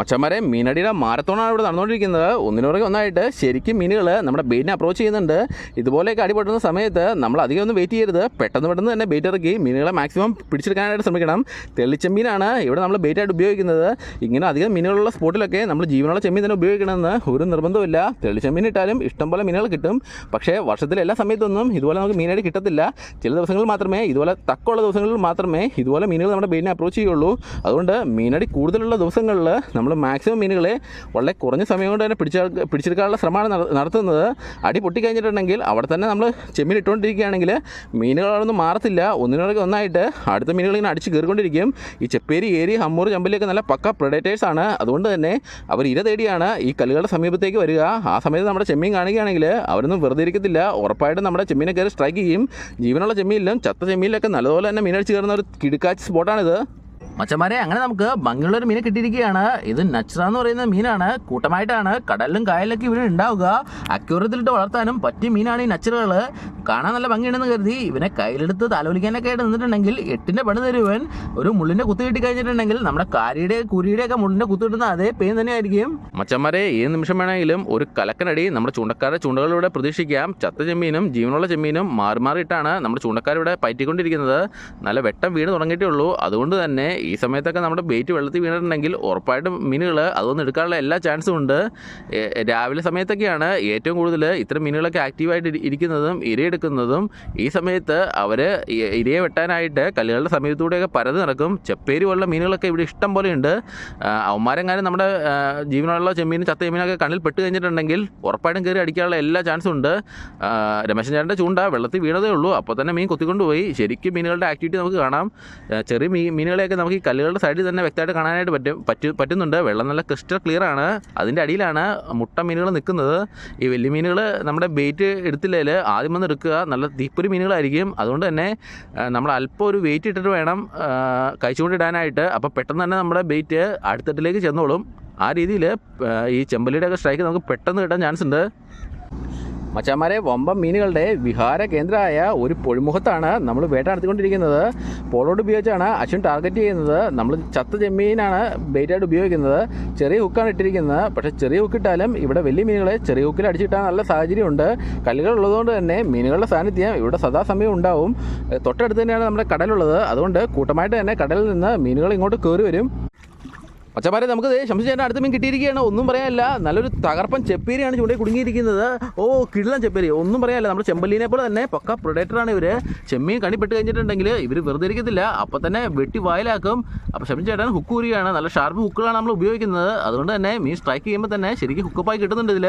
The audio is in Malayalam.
മച്ചന്മാരെ മീനടിയുടെ മാരത്തോണാണ് ഇവിടെ നടന്നുകൊണ്ടിരിക്കുന്നത്. ഒന്നിനുറകെ ഒന്നായിട്ട് ശരിക്കും മീനുകൾ നമ്മുടെ ബെയിറ്റിനെ അപ്രോച്ച് ചെയ്യുന്നുണ്ട്. ഇതുപോലെയൊക്കെ അടിപൊട്ടുന്ന സമയത്ത് നമ്മൾ അധികം ഒന്നും വെയിറ്റ് ചെയ്യരുത്. പെട്ടെന്ന് പെട്ടെന്ന് തന്നെ ബെയിറ്റ് ഇറക്കി മീനുകളെ മാക്സിമം പിടിച്ചെടുക്കാനായിട്ട് ശ്രമിക്കണം. തെളിച്ചെമ്മീനാണ് ഇവിടെ നമ്മൾ ബെയിറ്റായിട്ട് ഉപയോഗിക്കുന്നത്. ഇങ്ങനെ അധികം മീനുകളുള്ള സ്പോട്ടിലൊക്കെ നമ്മൾ ജീവനുള്ള ചെമ്മീൻ തന്നെ ഉപയോഗിക്കണമെന്ന് ഒരു നിർബന്ധമില്ല തെളിച്ചെമ്മീൻ ഇട്ടാലും ഇഷ്ടംപോലെ മീനുകൾ കിട്ടും. പക്ഷേ വർഷത്തിലെ എല്ലാ സമയത്തൊന്നും ഇതുപോലെ നമുക്ക് മീനായിട്ട് കിട്ടത്തില്ല. ചില ദിവസങ്ങളിൽ മാത്രമേ ഇതുപോലെ തക്കമുള്ള ദിവസങ്ങളിൽ മാത്രമേ ഇതുപോലെ മീനുകൾ നമ്മുടെ ബെയിറ്റിനെ അപ്രോച്ച് ചെയ്യുള്ളൂ. അതുകൊണ്ട് മീനടി കൂടുതലുള്ള ദിവസങ്ങളിൽ നമ്മൾ മാക്സിമം മീനുകളെ വളരെ കുറഞ്ഞ സമയം കൊണ്ട് തന്നെ പിടിച്ച പിടിച്ചെടുക്കാനുള്ള ശ്രമമാണ് നടത്തുന്നത്. അടി പൊട്ടിക്കഴിഞ്ഞിട്ടുണ്ടെങ്കിൽ അവിടെ തന്നെ നമ്മൾ ചെമ്മീൻ ഇട്ടുകൊണ്ടിരിക്കുകയാണെങ്കിൽ മീനുകളൊന്നും മാറത്തില്ല. ഒന്നിനോടൊക്കെ ഒന്നായിട്ട് അടുത്ത മീനുകൾ ഇങ്ങനെ അടിച്ച് കയറിക്കൊണ്ടിരിക്കും. ഈ ചെപ്പേരി ഏരി ഹമ്മൂർ ചമ്പലിയൊക്കെ നല്ല പക്ക പ്രൊഡക്റ്റേഴ്സ് ആണ്. അതുകൊണ്ട് തന്നെ അവർ ഇര തേടിയാണ് ഈ കല്ലുകളുടെ സമീപത്തേക്ക് വരിക. ആ സമയത്ത് നമ്മുടെ ചെമ്മീൻ കാണുകയാണെങ്കിൽ അവരൊന്നും വെറുതെ ഇരിക്കത്തില്ല. ഉറപ്പായിട്ടും നമ്മുടെ ചെമ്മീനെ കയറി സ്ട്രൈക്ക് ചെയ്യും. ജീവനുള്ള ചെമ്മീനിലും ചത്ത ചെമ്മീനിലൊക്കെ നല്ലതുപോലെ തന്നെ മീനടിച്ച് കയറുന്ന ഒരു കിടുക്കാച്ച് സ്പോട്ടാണിത് മച്ചന്മാരെ അങ്ങനെ നമുക്ക് ഭംഗിയുള്ള ഒരു മീനെ കിട്ടിയിരിക്കുകയാണ്. ഇത് നച്ചറ എന്ന് പറയുന്ന മീനാണ്. കൂട്ടമായിട്ടാണ് കടലിലും കായലിലൊക്കെ ഇവർ ഉണ്ടാവുക. അക്യൂറത്തിലിട്ട് വളർത്താനും പറ്റിയ മീനാണ് ഈ നച്ചറുകൾ കാണാൻ നല്ല ഭംഗിയുണ്ടെന്ന് കരുതി ഇവനെ കയ്യിലെടുത്ത് തലോലിക്കാനൊക്കെ ആയിട്ട് നിന്നിട്ടുണ്ടെങ്കിൽ എട്ടിന്റെ പണി തരുവൻ. ഒരു മുള്ളിന്റെ കുത്തു കിട്ടി കഴിഞ്ഞിട്ടുണ്ടെങ്കിൽ നമ്മുടെ കാരിയുടെ കുരിയുടെ ഒക്കെ മുള്ളിന്റെ കുത്തു കിട്ടുന്ന അതേ പെയിൻ തന്നെയായിരിക്കും. മച്ചന്മാരെ ഏത് നിമിഷം വേണമെങ്കിലും ഒരു കലക്കനടി നമ്മുടെ ചൂണ്ടക്കാരുടെ ചൂണ്ടകളിലൂടെ പ്രതീക്ഷിക്കാം. ചത്ത ചെമ്മീനും ജീവനുള്ള ചെമ്മീനും മാറി മാറിയിട്ടാണ് നമ്മുടെ ചൂണ്ടക്കാരിവിടെ പയറ്റിക്കൊണ്ടിരിക്കുന്നത്. നല്ല വെട്ടം വീണ് തുടങ്ങിയിട്ടേ ഉള്ളൂ. അതുകൊണ്ട് തന്നെ ഈ സമയത്തൊക്കെ നമ്മുടെ ബേറ്റ് വെള്ളത്തിൽ വീണിട്ടുണ്ടെങ്കിൽ ഉറപ്പായിട്ടും മീനുകൾ അതൊന്നും എടുക്കാനുള്ള എല്ലാ ചാൻസും ഉണ്ട്. രാവിലെ സമയത്തൊക്കെയാണ് ഏറ്റവും കൂടുതൽ ഇത്തരം മീനുകളൊക്കെ ആക്റ്റീവായിട്ട് ഇരിക്കുന്നതും ഇരയെടുക്കുന്നതും. ഈ സമയത്ത് അവർ ഇരയെ വെട്ടാനായിട്ട് കല്ലുകളുടെ സമീപത്തൂടെയൊക്കെ പരത് നടക്കും. ചെപ്പേരി പോലുള്ള മീനുകളൊക്കെ ഇവിടെ ഇഷ്ടം പോലെയുണ്ട് അവന്മാരെങ്ങാനും നമ്മുടെ ജീവനുള്ള ചെമ്മീനും ചത്ത ചെമ്മീനൊക്കെ കണ്ണിൽ പെട്ട് കഴിഞ്ഞിട്ടുണ്ടെങ്കിൽ ഉറപ്പായിട്ടും കയറി അടിക്കാനുള്ള എല്ലാ ചാൻസും ഉണ്ട്. രമേശൻ ചേട്ടന്റെ ചൂണ്ട വെള്ളത്തിൽ വീണതേ ഉള്ളൂ. അപ്പോൾ തന്നെ മീൻ കൊത്തിക്കൊണ്ടുപോയി. ശരിക്കും മീനുകളുടെ ആക്ടിവിറ്റി നമുക്ക് കാണാം. ചെറിയ മീ മീനുകളെയൊക്കെ നമുക്ക് കല്ലുകളുടെ സൈഡിൽ തന്നെ വ്യക്തമായിട്ട് കാണാനായിട്ട് പറ്റും. പറ്റു പറ്റുന്നുണ്ട്. വെള്ളം നല്ല ക്രിസ്റ്റൽ ക്ലിയർ ആണ്. അതിന്റെ അടിയിലാണ് മുട്ട മീനുകൾ നിൽക്കുന്നത്. ഈ വലിയ മീനുകൾ നമ്മുടെ ബെയ്റ്റ് എടുത്തില്ലേൽ ആദ്യം വന്ന് എടുക്കുക. നല്ല തീപ്പൊരി മീനുകളായിരിക്കും. അതുകൊണ്ട് തന്നെ നമ്മൾ അല്പം ഒരു വെയിറ്റ് ഇട്ടിട്ട് വേണം കഴിച്ചുകൊണ്ടിടാനായിട്ട് അപ്പോൾ പെട്ടെന്ന് തന്നെ നമ്മുടെ ബെയ്റ്റ് അടുത്തട്ടിലേക്ക് ചെന്നോളും. ആ രീതിയിൽ ഈ ചെമ്പല്ലിയുടെയൊക്കെ സ്ട്രൈക്ക് നമുക്ക് പെട്ടെന്ന് കിട്ടാൻ ചാൻസ് ഉണ്ട്. മച്ചാമാരെ വമ്പം മീനുകളുടെ വിഹാര കേന്ദ്രമായ ഒരു പൊഴിമുഖത്താണ് നമ്മൾ വേട്ട നടത്തിക്കൊണ്ടിരിക്കുന്നത് പോളോട് ഉപയോഗിച്ചാണ് അശ്വിൻ ടാർഗറ്റ് ചെയ്യുന്നത്. നമ്മൾ ചത്ത ചെമ്മീനാണ് ബെയ്റ്റായിട്ട് ഉപയോഗിക്കുന്നത്. ചെറിയ ഹുക്കാണ് ഇട്ടിരിക്കുന്നത്. പക്ഷേ ചെറിയ ഹുക്കിട്ടാലും ഇവിടെ വലിയ മീനുകളെ ചെറിയ ഹുക്കിൽ അടിച്ചിട്ടാൽ നല്ല സാഹചര്യമുണ്ട്. കല്ലുകൾ ഉള്ളതുകൊണ്ട് തന്നെ മീനുകളുടെ സാന്നിധ്യം ഇവിടെ സദാസമയം ഉണ്ടാവും. തൊട്ടടുത്ത് തന്നെയാണ് നമ്മുടെ കടലുള്ളത്. അതുകൊണ്ട് കൂട്ടമായിട്ട് തന്നെ കടലിൽ നിന്ന് മീനുകൾ ഇങ്ങോട്ട് കയറി വരും. പച്ചമാരെ നമുക്ക് ദേ ശംസി ചേട്ടൻ അടുത്ത മീൻ കിട്ടിയിരിക്കുകയാണ്. ഒന്നും പറയാനില്ല. നല്ലൊരു തകർപ്പൻ ചെപ്പേരിയാണ് ചൂണ്ടയിൽ കുടുങ്ങിയിരിക്കുന്നത്. ഓ കിള്ളൻ ചെപ്പേരി. ഒന്നും പറയാനില്ല. നമ്മുടെ ചെമ്പല്ലിനെ പോലെ തന്നെ പക്ക പ്രൊഡക്ടറാണ് ഇവർ. ചെമ്മീൻ കണിപ്പെട്ട് കഴിഞ്ഞിട്ടുണ്ടെങ്കിൽ ഇവർ വെറുതെ ഇരിക്കത്തില്ല. അപ്പം തന്നെ വെട്ടി വായിലാക്കും. അപ്പോൾ ശംസി ചേട്ടൻ ഹുക്ക് ഊരിയാണ്. നല്ല ഷാർപ്പ് ഹുക്കുകളാണ് നമ്മൾ ഉപയോഗിക്കുന്നത്. അതുകൊണ്ട് തന്നെ മീൻ സ്ട്രൈക്ക് ചെയ്യുമ്പോൾ തന്നെ ശരിക്കും ഹുക്കപ്പായി കിട്ടുന്നുണ്ട് ഇതിൽ